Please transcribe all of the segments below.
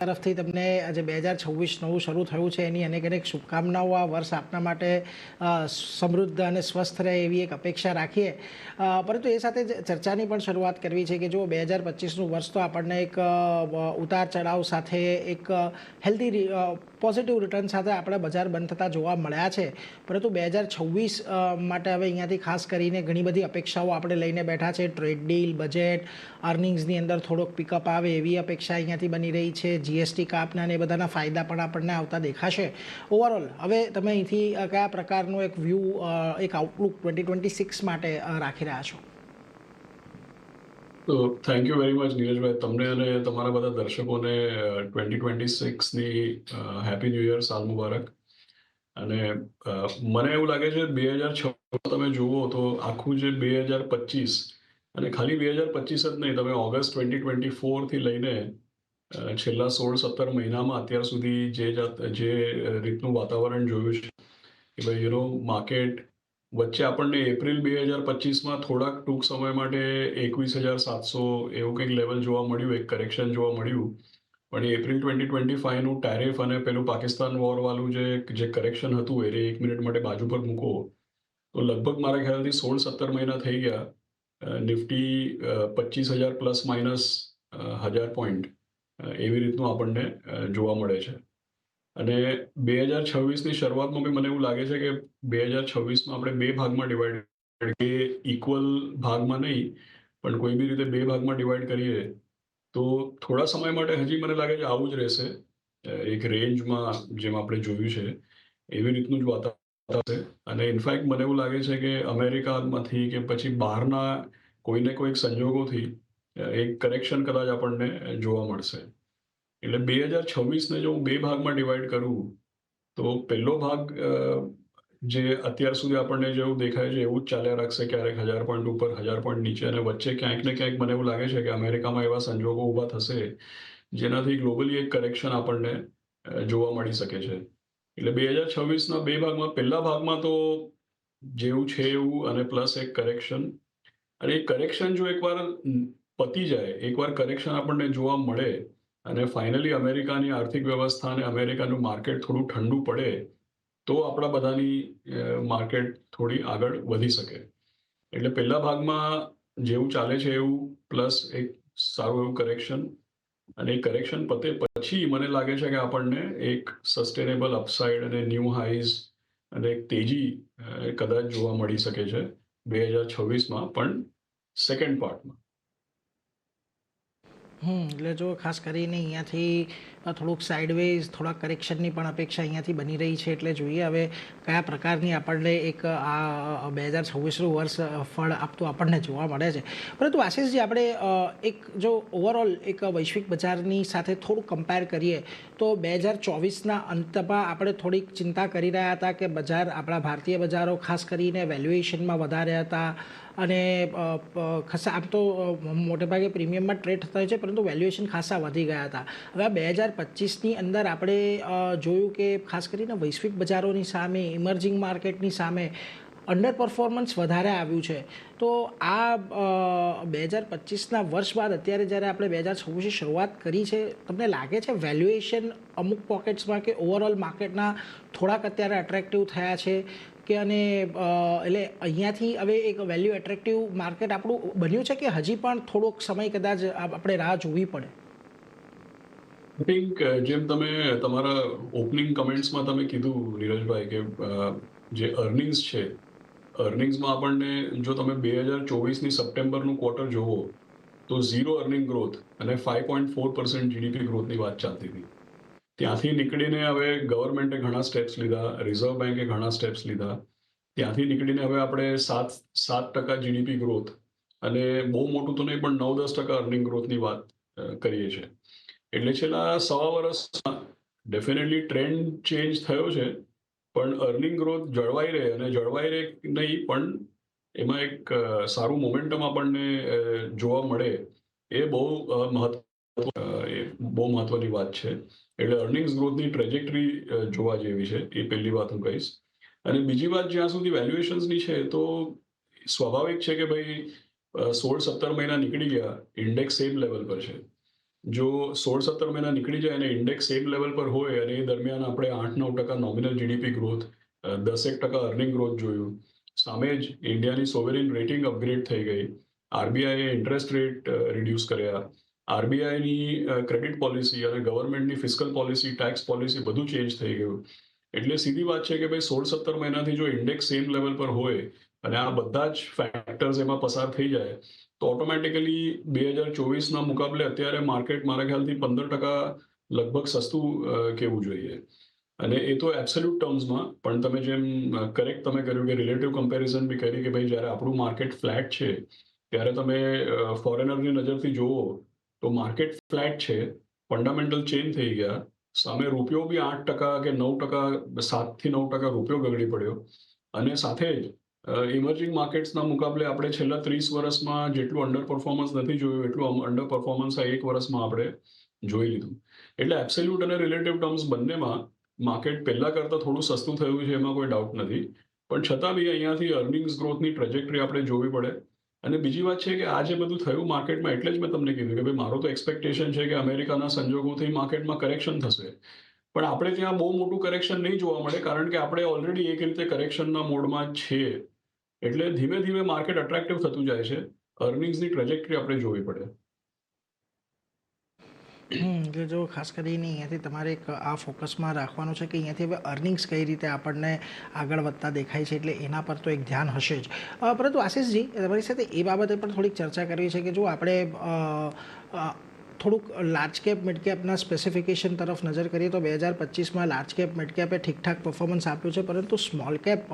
તરફથી તમને આજે બે હજાર છવ્વીસ નવું શરૂ થયું છે. એની અનેક અનેક શુભકામનાઓ આ વર્ષ આપના માટે સમૃદ્ધ અને સ્વસ્થ રહે એવી એક અપેક્ષા રાખીએ. પરંતુ એ સાથે ચર્ચાની પણ શરૂઆત કરવી છે કે જો બે હજાર પચીસનું વર્ષ તો આપણને એક ઉતાર ચઢાવ સાથે એક હેલ્ધી પોઝિટિવ રિટર્ન સાથે આપણે બજાર બંધ થતા જોવા મળ્યા છે. પરંતુ બે હજાર છવ્વીસ માટે હવે અહીંયાથી ખાસ કરીને ઘણી બધી અપેક્ષાઓ આપણે લઈને બેઠા છે. ટ્રેડ ડીલ બજેટ અર્નિંગ્સની અંદર થોડોક પિકઅપ આવે એવી અપેક્ષા અહીંયાથી બની રહી છે. જીએસટી કાપના ને એ બધાના ફાયદા પણ આપણને આવતા દેખાશે. ઓવરઓલ હવે તમે અહીંથી કયા પ્રકારનો એક વ્યૂ એક આઉટલુક ટ્વેન્ટી ટ્વેન્ટી સિક્સ માટે રાખી રહ્યા છો? તો થેન્ક યુ વેરી મચ નીરજભાઈ તમને અને તમારા બધા દર્શકોને ટ્વેન્ટી ટ્વેન્ટી સિક્સની હેપી ન્યૂ યર સાલ મુબારક. અને મને એવું લાગે છે બે હજાર છ તમે જુઓ તો આખું જે બે હજાર પચીસ, અને ખાલી બે હજાર પચીસ જ નહીં, તમે ઓગસ્ટ ટ્વેન્ટી ટ્વેન્ટી ફોરથી લઈને છેલ્લા સોળ સત્તર મહિનામાં અત્યાર સુધી જે જાત- જે રીતનું વાતાવરણ જોયું છે કે ભાઈ યુ માર્કેટ વચ્ચે આપણને એપ્રિલ બે હજાર પચીસમાં થોડાક ટૂંક સમય માટે એકવીસ હજાર સાતસો એવું કંઈક લેવલ જોવા મળ્યું, એક કરેક્શન જોવા મળ્યું. પણ એપ્રિલ ટ્વેન્ટી ટ્વેન્ટી ફાઈવનું ટેરિફ અને પેલું પાકિસ્તાન વોરવાળું જે જે કરેક્શન હતું, એ એક મિનિટ માટે બાજુ પર મૂકો. તો લગભગ મારા ખ્યાલથી સોળ સત્તર મહિના થઈ ગયા. નિફ્ટી પચીસ હજાર પ્લસ માઇનસ હજાર પોઈન્ટ એવી રીતનું આપણને જોવા મળે છે. અને બે હજાર છવ્વીસની શરૂઆતમાં બી મને એવું લાગે છે કે બે હજાર છવ્વીસમાં આપણે બે ભાગમાં ડિવાઈડ કે ઇક્વલ ભાગમાં નહીં, પણ કોઈ બી રીતે બે ભાગમાં ડિવાઈડ કરીએ, તો થોડા સમય માટે હજી મને લાગે છે આવું જ રહેશે. એક રેન્જમાં જેમ આપણે જોયું છે, એવી રીતનું જ વાતાવરણ છે. અને ઇનફેક્ટ મને એવું લાગે છે કે અમેરિકામાંથી કે પછી બહારના કોઈને કોઈક સંજોગોથી એક કરેક્શન કદાચ આપણને જોવા મળશે. એટલે બે હજાર છવ્વીસને જો હું બે ભાગમાં ડિવાઈડ કરું, તો પહેલો ભાગ જે અત્યાર સુધી આપણને જેવું દેખાય છે, એવું જ ચાલ્યા રાખશે ક્યારેક હજાર પોઈન્ટ ઉપર, હજાર પોઈન્ટ નીચે અને વચ્ચે ક્યાંક ને ક્યાંક મને એવું લાગે છે કે અમેરિકામાં એવા સંજોગો ઊભા થશે, જેનાથી ગ્લોબલી એક કરેક્શન આપણને જોવા મળી શકે છે. એટલે બે હજાર છવ્વીસના બે ભાગમાં, પહેલા ભાગમાં તો જેવું છે એવું અને પ્લસ એક કરેક્શન અને એ કરેક્શન જો એકવાર પતી જાય. એકવાર કરેક્શન આપણને જોવા મળે અને ફાઇનલી અમેરિકાની આર્થિક વ્યવસ્થા અને અમેરિકાનું માર્કેટ થોડું ઠંડુ પડે, તો આપણા બધાની માર્કેટ થોડી આગળ વધી શકે. એટલે પહેલા ભાગમાં જેવું ચાલે છે એવું પ્લસ એક સારું એવું કરેક્શન અને એ કરેક્શન પતે પછી મને લાગે છે કે આપણને એક સસ્ટેનેબલ અપસાઇડ અને ન્યૂ હાઈઝ અને એક તેજી કદાચ જોવા મળી શકે છે, બે હજાર છવ્વીસમાં. પણ સેકન્ડ પાર્ટમાં હમ. એટલે જો ખાસ કરીને અહીંયાથી થોડુંક સાઇડવેઝ થોડાક કરેક્શનની પણ અપેક્ષા અહીંયાથી બની રહી છે. એટલે જોઈએ હવે કયા પ્રકારની આપણને એક, આ બે હજાર છવ્વીસનું વર્ષ ફળ આપતું આપણને જોવા મળે છે. પરંતુ આશીષજી, આપણે એક જો ઓવરઓલ એક વૈશ્વિક બજારની સાથે થોડું કમ્પેર કરીએ, તો બે હજાર ચોવીસના અંતમાં આપણે થોડીક ચિંતા કરી રહ્યા હતા કે બજાર, આપણા ભારતીય બજારો ખાસ કરીને વેલ્યુએશનમાં વધારે હતા અને ખાસા આમ તો મોટેભાગે પ્રીમિયમમાં ટ્રેડ થતા હોય છે, પરંતુ વેલ્યુએશન ખાસા વધી ગયા હતા. હવે બે હજાર પચીસની અંદર આપણે જોયું કે ખાસ કરીને વૈશ્વિક બજારોની સામે, ઇમર્જિંગ માર્કેટની સામે અંડર પરફોર્મન્સ વધારે આવ્યું છે. તો આ બે હજાર પચીસના વર્ષ બાદ અત્યારે જ્યારે આપણે બે હજાર છવ્વીસની શરૂઆત કરી છે, તમને લાગે છે વેલ્યુએશન અમુક પોકેટ્સમાં કે ઓવરઓલ માર્કેટના થોડાક અત્યારે અટ્રેક્ટિવ થયા છે? કે અને એટલે અહીંયાથી હવે એક વેલ્યુ એટ્રેક્ટિવ માર્કેટ આપણું બન્યું છે કે હજી પણ થોડોક સમય કદાચ આપણે રાહ જોવી પડે? થિંક જેમ તમે તમારા ઓપનિંગ કમેન્ટ્સમાં તમે કીધું, નીરજભાઈ, કે જે અર્નિંગ્સ છે અર્નિંગ્સમાં આપણને જો તમે બે હજાર ચોવીસની સપ્ટેમ્બરનું ક્વાર્ટર જોવો તો ઝીરો અર્નિંગ ગ્રોથ અને five point four percent GDP ગ્રોથની વાત ચાલતી હતી. ત્યાંથી નીકળીને હવે ગવર્મેન્ટે ઘણા સ્ટેપ્સ લીધા રિઝર્વ બેન્કે ઘણા સ્ટેપ્સ લીધા. ત્યાંથી નીકળીને હવે આપણે સાત સાત ટકા જીડીપી ગ્રોથ અને બહુ મોટું તો નહીં, પણ નવ, દસ ટકા અર્નિંગ ગ્રોથની વાત કરીએ છીએ. એટલે છેલ્લા સવા વર્ષમાં ડેફિનેટલી ટ્રેન્ડ ચેન્જ થયો છે, પણ અર્નિંગ ગ્રોથ જળવાઈ રહે અને જળવાઈ રહે નહીં, પણ એમાં એક સારું મોમેન્ટમ આપણને જોવા મળે એ બહુ મહત્વ એ બહુ મહત્વની વાત છે. એટલે અર્નિંગ્સ ગ્રોથની ટ્રેજેક્ટરી જોવા જેવી છે, એ પહેલી વાત હું કહીશ. અને બીજી વાત, જ્યાં સુધી વેલ્યુએશન્સની છે, તો સ્વાભાવિક છે કે ભાઈ સોળ સત્તર મહિના નીકળી ગયા ઇન્ડેક્સ સેમ લેવલ પર છે. જો સોળ સત્તર મહિના નીકળી જાય અને ઇન્ડેક્સ સેમ લેવલ પર હોય અને એ દરમિયાન આપણે આઠ નવ ટકા નોમિનલ જીડીપી ગ્રોથ દસેક ટકા અર્નિંગ ગ્રોથ જોયું, સામે જ ઇન્ડિયાની સોવેરિન રેટિંગ અપગ્રેડ થઈ ગઈ. આરબીઆઈએ ઇન્ટરેસ્ટ રેટ રિડ્યુસ કર્યા. આરબીઆઈની ક્રેડિટ પોલિસી અને ગવર્મેન્ટની ફિસ્કલ પોલિસી ટેક્સ પોલિસી બધું ચેન્જ થઈ ગયું. એટલે સીધી વાત છે કે ભાઈ સોળ સત્તર મહિનાથી જો ઇન્ડેક્સ સેમ લેવલ પર હોય અને આ બધા જ ફેક્ટર્સ એમાં પસાર થઈ જાય, તો ઓટોમેટિકલી બે હજાર ચોવીસના મુકાબલે અત્યારે માર્કેટ મારા ખ્યાલથી પંદર ટકા લગભગ સસ્તું કહેવું જોઈએ. અને એ તો એબ્સોલ્યુટ ટર્મ્સમાં પણ તમે જેમ કરેક્ટ તમે કર્યું કે રિલેટિવ કમ્પેરિઝન બી કરી કે ભાઈ જ્યારે આપણું માર્કેટ ફ્લેટ છે, ત્યારે તમે ફોરેનરની નજરથી જુઓ તો માર્કેટ ફ્લેટ છે ફંડામેન્ટલ ચેન્જ થઈ ગયા. સામે રૂપિયો બી આઠ ટકા કે નવ ટકા, સાતથી નવ ટકા રૂપિયો ગગડી પડ્યો. અને સાથે જ ઇમર્જિંગ માર્કેટ્સના મુકાબલે આપણે છેલ્લા ત્રીસ વર્ષમાં જેટલું અંડર પરફોર્મન્સ નથી જોયું, એટલું અંડર પરફોર્મન્સ આ એક વર્ષમાં આપણે જોઈ લીધું. એટલે એબ્સોલ્યુટ અને રિલેટિવ ટર્મ્સ બંનેમાં માર્કેટ પહેલાં કરતાં થોડું સસ્તું થયું છે, એમાં કોઈ ડાઉટ નથી. પણ છતાં બી અહીંયાથી અર્નિંગ્સ ગ્રોથની ટ્રેજેક્ટરી આપણે જોવી પડે. અને બીજી વાત છે કે આ જે બધું થયું માર્કેટમાં, એટલે જ મેં તમને કીધું કે ભાઈ, મારો તો એક્સપેક્ટેશન છે કે અમેરિકાના સંજોગોથી માર્કેટમાં કરેક્શન થશે. પણ આપણે ત્યાં બહુ મોટું કરેક્શન નહીં જોવા મળે, કારણ કે આપણે ઓલરેડી એક રીતે કરેક્શનના મોડમાં છીએ. એટલે ધીમે ધીમે માર્કેટ અટ્રેક્ટિવ થતું જાય છે. અર્નિંગ્સની ટ્રેજેક્ટરી આપણે જોવી પડે. કે જો ખાસ કરીને અહીંયાથી તમારે એક આ ફોકસમાં રાખવાનું છે કે અહીંયાથી હવે અર્નિંગ્સ કઈ રીતે આપણને આગળ વધતા દેખાય છે એટલે એના પર તો એક ધ્યાન હશે જ. પરંતુ આશીષજી, તમારી સાથે એ બાબતે પણ થોડીક ચર્ચા કરવી છે કે જો આપણે થોડુંક લાર્જ કેપ મિડ કેપના સ્પેસિફિકેશન તરફ નજર કરીએ તો બે હજાર પચીસમાં લાર્જ કેપ મિડ કેપે ઠીકઠાક પરફોર્મન્સ આપ્યું છે, પરંતુ સ્મોલ કેપ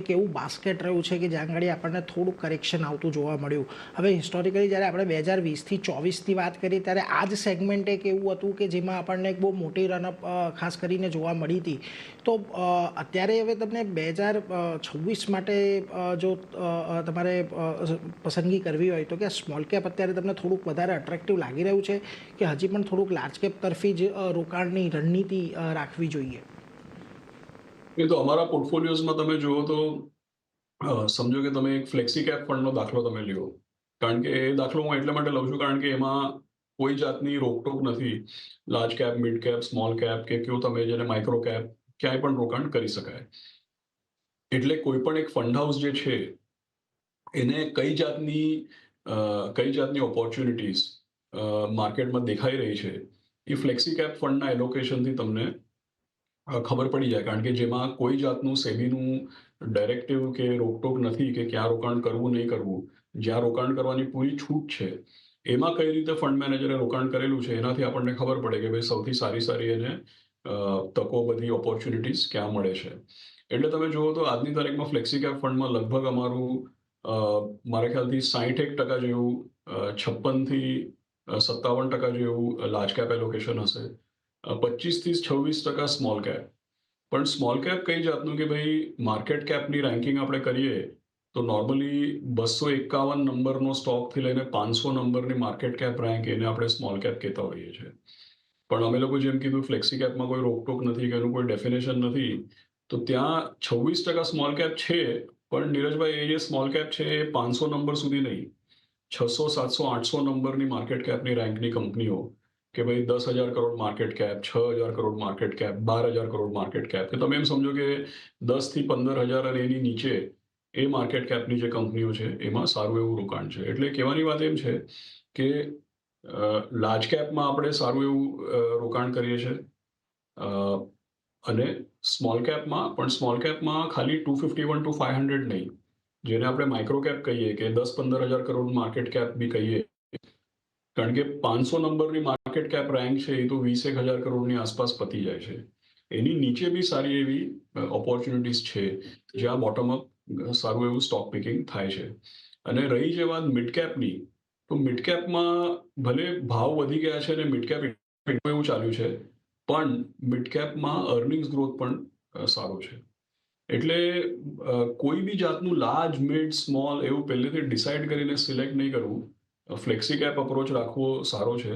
એક એવું બાસ્કેટ રહ્યું છે કે જ્યાં આગળ આપણને થોડુંક કરેક્શન આવતું જોવા મળ્યું. હવે હિસ્ટોરિકલી જ્યારે આપણે બે હજાર વીસથી ચોવીસની વાત કરીએ, ત્યારે આ જ સેગમેન્ટ એક એવું હતું કે જેમાં આપણને એક બહુ મોટી રનઅપ ખાસ કરીને જોવા મળી હતી. તો અત્યારે હવે તમને બે હજાર છવ્વીસ માટે જો તમારે પસંદગી કરવી હોય તો કે સ્મોલ કેપ અત્યારે તમને થોડુંક વધારે અટ્રેક્ટિવ લાગી રહ્યું છે. કે હજી પણ થોડુંક લાર્જ કેપ તરફી જ રોકાણની રણનીતિ રાખવી જોઈએ. એ તો અમારા પોર્ટફોલિયોઝમાં તમે જુઓ તો સમજો કે તમે એક ફ્લેક્સી કેપ ફંડનો દાખલો તમે લ્યો. કારણ કે એ દાખલો હું એટલા માટે લઉં છું કારણ કે એમાં કોઈ જાતની રોકટોક નથી. Large cap, mid cap, small cap કે કયો તમે જેને માઇક્રો કેપ ક્યાંય પણ રોકાણ કરી શકાય. એટલે કોઈ પણ એક ફંડ હાઉસ જે છે, એને કઈ જાતની કઈ જાતની ઓપોર્ચ્યુનિટીઝ માર્કેટમાં દેખાઈ રહી છે. એ ફ્લેક્સી કેપ ફંડના એલોકેશનથી તમને ખબર પડી જાય. કારણ કે જેમાં કોઈ જાતનું સેબીનું ડાયરેક્ટિવ કે રોકટોક નથી કે ક્યાં રોકાણ કરવું, નહીં કરવું. જ્યાં રોકાણ કરવાની પૂરી છૂટ છે, એમાં કઈ રીતે ફંડ મેનેજરે રોકાણ કરેલું છે, એનાથી આપણને ખબર પડે કે ભાઈ સૌથી સારી સારી એને તકો બધી ઓપોર્ચ્યુનિટીઝ ક્યાં મળે છે. એટલે તમે જુઓ તો આજની તારીખમાં ફ્લેક્સી કેપ ફંડમાં લગભગ અમારું મારા ખ્યાલથી સાહીઠેક ટકા જેવું છપ્પનથી સત્તાવન ટકા જેવું લાર્જ કેપ એલોકેશન હશે. પચીસથી છવ્વીસ ટકા સ્મોલ કેપ પણ સ્મોલ કેપ કઈ જાતનું કે ભાઈ માર્કેટ કેપની રેન્કિંગ આપણે કરીએ, તો નોર્મલી બસો એકાવન નંબરનો સ્ટોકથી લઈને પાંચસો નંબરની માર્કેટ કેપ રેન્ક એને આપણે સ્મોલ કેપ કહેતા હોઈએ છીએ. પણ અમે લોકો જેમ કીધું ફ્લેક્સી કેપમાં કોઈ રોકટોક નથી કે એનું કોઈ ડેફિનેશન નથી, તો ત્યાં છવ્વીસ ટકા સ્મોલ કેપ છે, પણ નીરજભાઈ, એ જે સ્મોલ કેપ છે, એ પાંચસો નંબર સુધી નહીં. છસો સાતસો આઠસો નંબરની માર્કેટ કેપની રેન્કની કંપનીઓ કે ભાઈ દસ હજાર કરોડ માર્કેટ કેપ છ હજાર કરોડ માર્કેટ કેપ બાર હજાર કરોડ માર્કેટ કેપ કે તમે એમ સમજો કે દસથી પંદર હજાર અને એની નીચે એ માર્કેટ કેપની જે કંપનીઓ છે, એમાં સારું એવું રોકાણ છે. એટલે કહેવાની વાત એમ છે કે લાર્જ કેપમાં આપણે સારું એવું રોકાણ કરીએ છીએ. અને સ્મોલ કેપમાં પણ સ્મોલ કેપમાં ખાલી two fifty one two five hundred નહીં. જેને આપણે માઇક્રો કેપ કહીએ કે દસ પંદર હજાર કરોડ માર્કેટ કેપ બી કહીએ. કારણ કે પાંચસો નંબરની માર્કેટ કેપ રેન્ક છે એ તો વીસેક હજાર કરોડની આસપાસ પતી જાય છે. એની નીચે બી સારી એવી ઓપોર્ચ્યુનિટીઝ છે જ્યાં બોટમ અપ સારું એવું સ્ટોક પિકિંગ થાય છે. અને રહી જે વાત મિડ કેપની તો મિડ કેપમાં ભલે ભાવ વધી ગયા છે અને મિડ કેપ એવું ચાલ્યું છે, પણ મિડ કેપમાં અર્નિંગ્સ ગ્રોથ પણ સારો છે. એટલે કોઈ બી જાતનું લાર્જ મિડ સ્મોલ એવું પહેલેથી ડિસાઇડ કરીને સિલેક્ટ નહીં કરવું. ફ્લેક્સી કેપ અપ્રોચ રાખવો સારો છે.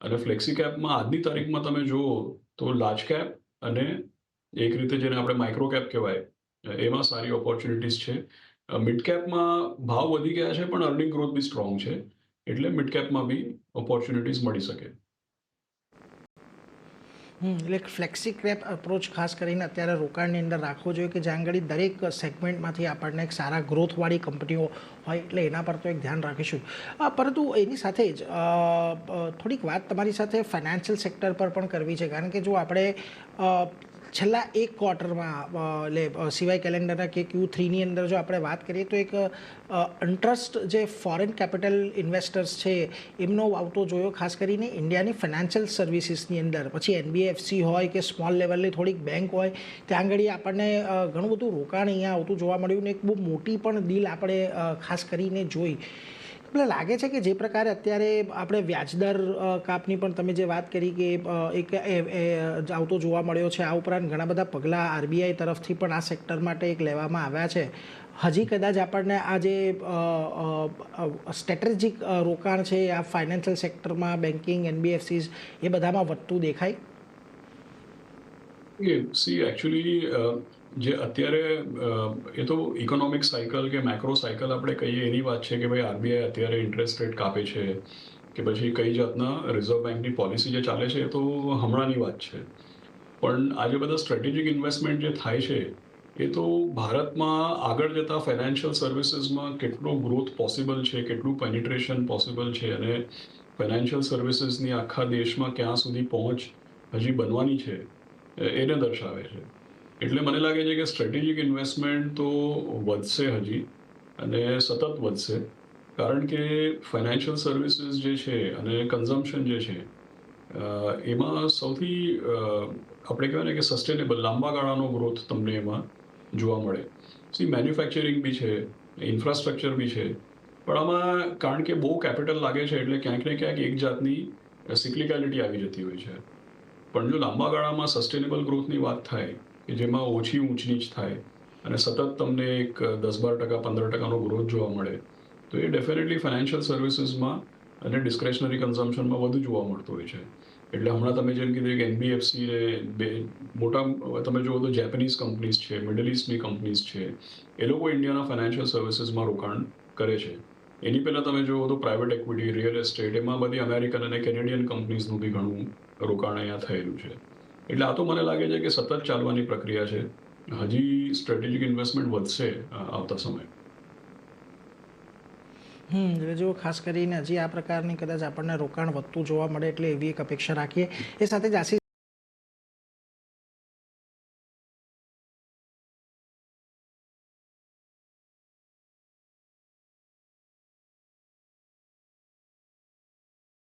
અને ફ્લેક્સી કેપમાં આજની તારીખમાં તમે જુઓ તો લાર્જ કેપ અને એક રીતે જેને આપણે માઇક્રો કેપ કહેવાય એમાં સારી ઓપોર્ચ્યુનિટીઝ છે. મિડ કેપમાં ભાવ વધી ગયા છે, પણ અર્નિંગ ગ્રોથ બી સ્ટ્રોંગ છે. એટલે મિડ કેપમાં બી ઓપોર્ચ્યુનિટીઝ મળી શકે. એટલે ફ્લેક્સી ક્રેપ અપ્રોચ ખાસ કરીને અત્યારે રોકાણની અંદર રાખવો જોઈએ કે જ્યાં આગળ દરેક સેગમેન્ટમાંથી આપણને એક સારા ગ્રોથવાળી કંપનીઓ હોય એટલે એના પર તો એક ધ્યાન રાખીશું. પરંતુ એની સાથે જ થોડીક વાત તમારી સાથે ફાઇનાન્શિયલ સેક્ટર પર પણ કરવી છે. કારણ કે જો આપણે છેલ્લા એક ક્વાર્ટરમાં એટલે સિવાય કેલેન્ડરના કે ક્યુ થ્રીની અંદર જો આપણે વાત કરીએ તો એક ઇન્ટરેસ્ટ જે ફોરેન કેપિટલ ઇન્વેસ્ટર્સ છે, એમનો આવતો જોયો ખાસ કરીને ઇન્ડિયાની ફાઇનાન્શિયલ સર્વિસીસની અંદર. પછી એનબીએફસી હોય કે સ્મોલ લેવલની થોડીક બેંક હોય, ત્યાં આગળ આપણને ઘણું બધું રોકાણ અહીંયા આવતું જોવા મળ્યું ને એક બહુ મોટી પણ ડીલ આપણે ખાસ કરીને જોઈ. એટલે લાગે છે કે જે પ્રકારે અત્યારે આપણે વ્યાજદર કાપની પણ તમે જે વાત કરી કે એક આવતો જોવા મળ્યો છે, આ ઉપરાંત ઘણા બધા પગલાં આરબીઆઈ તરફથી પણ આ સેક્ટર માટે એક લેવામાં આવ્યા છે. હજી કદાચ આપણને આ જે સ્ટ્રેટેજિક રોકાણ છે, આ ફાઇનાન્શિયલ સેક્ટરમાં બેન્કિંગ એનબીએફસીઝ એ બધામાં વધતું દેખાય? સી એકચ્યુઅલી જે અત્યારે એ તો ઇકોનોમિક સાયકલ કે મેક્રો સાયકલ આપણે કહીએ એની વાત છે કે ભાઈ આરબીઆઈ અત્યારે ઇન્ટરેસ્ટ રેટ કાપે છે કે પછી કઈ જાતના રિઝર્વ બેંકની પોલિસી જે ચાલે છે એ તો હમણાંની વાત છે. પણ આજે બધા સ્ટ્રેટેજિક ઇન્વેસ્ટમેન્ટ જે થાય છે એ તો ભારતમાં આગળ જતા ફાઇનાન્શિયલ સર્વિસીસમાં કેટલો ગ્રોથ પોસિબલ છે, કેટલું પેનિટ્રેશન પોસિબલ છે અને ફાઇનાન્શિયલ સર્વિસીસની આખા દેશમાં ક્યાં સુધી પહોંચ હજી બનવાની છે એને દર્શાવે છે. એટલે મને લાગે છે કે સ્ટ્રેટેજિક ઇન્વેસ્ટમેન્ટ તો વધશે હજી અને સતત વધશે. કારણ કે ફાઇનાન્શિયલ સર્વિસીસ જે છે અને કન્ઝમ્પશન જે છે એમાં સૌથી આપણે કહેવાય ને કે સસ્ટેનેબલ લાંબા ગાળાનો ગ્રોથ તમને એમાં જોવા મળે. સી મેન્યુફેક્ચરિંગ બી છે ઇન્ફ્રાસ્ટ્રક્ચર બી છે, પણ આમાં કારણ કે બહુ કેપિટલ લાગે છે એટલે ક્યાંક ને ક્યાંક એક જાતની સિક્લિકાલિટી આવી જતી હોય છે. પણ જો લાંબા ગાળામાં સસ્ટેનેબલ ગ્રોથની વાત થાય કે જેમાં ઓછી ઊંચ નીચ થાય. અને સતત તમને એક દસ બાર ટકા, પંદર ટકાનો ગ્રોથ જોવા મળે. તો એ ડેફિનેટલી ફાઇનાન્શિયલ સર્વિસીસમાં અને ડિસ્ક્રેશનરી કન્ઝમ્પશનમાં વધુ જોવા મળતું હોય છે. એટલે હમણાં તમે જેમ કીધું કે એનબીએફસી ને બે મોટા, તમે જુઓ તો જેપનીઝ કંપનીઝ છે મિડલ ઇસ્ટની કંપનીઝ છે, એ લોકો ઇન્ડિયાના ફાઇનાન્શિયલ સર્વિસીસમાં રોકાણ કરે છે. એની પહેલાં તમે જુઓ તો પ્રાઇવેટ ઇક્વિટી રિયલ એસ્ટેટ એમાં બધી અમેરિકન અને કેનેડિયન કંપનીઝનું બી ઘણું રોકાણ અહીંયા થયેલું છે. એટલે આ તો મને લાગે છે કે સતત ચાલવાની પ્રક્રિયા છે. હજી સ્ટ્રેટેજિક ઇન્વેસ્ટમેન્ટ વધશે આવતા સમયે. હમ જો ખાસ કરીને હજી આ પ્રકારની કદાચ આપણને રોકાણ વધતું જોવા મળે એટલે એવી એક અપેક્ષા રાખીએ. એ સાથે જ